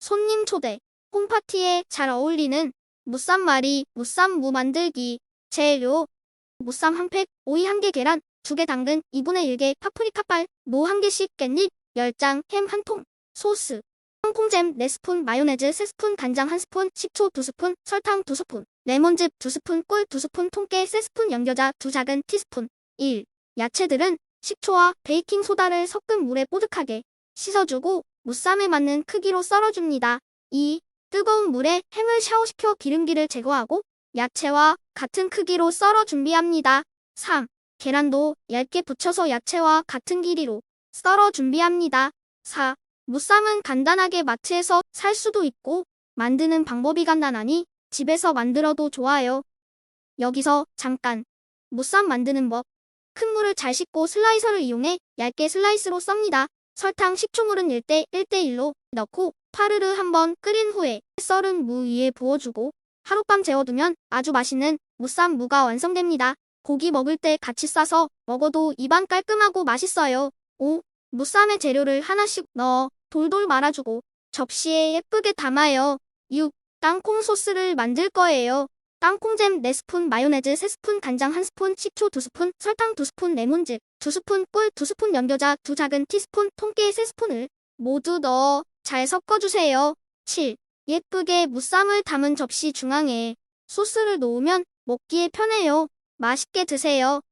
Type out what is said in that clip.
손님 초대, 홈파티에 잘 어울리는 무쌈말이 무쌈무 만들기, 재료, 무쌈 한 팩, 오이 한 개 계란, 두 개 당근, 2분의 1개 파프리카빨, 무 한 개씩 깻잎, 10장, 햄 한 통, 소스, 홍콩잼 4스푼, 마요네즈 3스푼, 간장 1스푼, 식초 2스푼, 설탕 2스푼, 레몬즙 2스푼, 꿀 2스푼, 통깨 3스푼, 연겨자 2 작은 티스푼. 1. 야채들은 식초와 베이킹 소다를 섞은 물에 뽀득하게 씻어주고 무쌈에 맞는 크기로 썰어줍니다. 2. 뜨거운 물에 햄을 샤워시켜 기름기를 제거하고 야채와 같은 크기로 썰어 준비합니다. 3. 계란도 얇게 붙여서 야채와 같은 길이로 썰어 준비합니다. 4. 무쌈은 간단하게 마트에서 살 수도 있고 만드는 방법이 간단하니 집에서 만들어도 좋아요. 여기서 잠깐 무쌈 만드는 법. 큰 물을 잘 씻고 슬라이서를 이용해 얇게 슬라이스로 썹니다. 설탕, 식초물은 1대 1대1로 넣고 파르르 한번 끓인 후에 썰은 무 위에 부어주고 하룻밤 재워두면 아주 맛있는 무쌈 무가 완성됩니다. 고기 먹을 때 같이 싸서 먹어도 입안 깔끔하고 맛있어요. 5. 무쌈에 재료를 하나씩 넣어 돌돌 말아주고 접시에 예쁘게 담아요. 6. 땅콩 소스를 만들 거예요. 땅콩잼 4스푼, 마요네즈 3스푼, 간장 1스푼, 식초 2스푼, 설탕 2스푼, 레몬즙 2스푼, 꿀 2스푼, 연겨자 2 작은 티스푼, 통깨 3스푼을 모두 넣어 잘 섞어주세요. 7. 예쁘게 무쌈을 담은 접시 중앙에 소스를 놓으면 먹기에 편해요. 맛있게 드세요.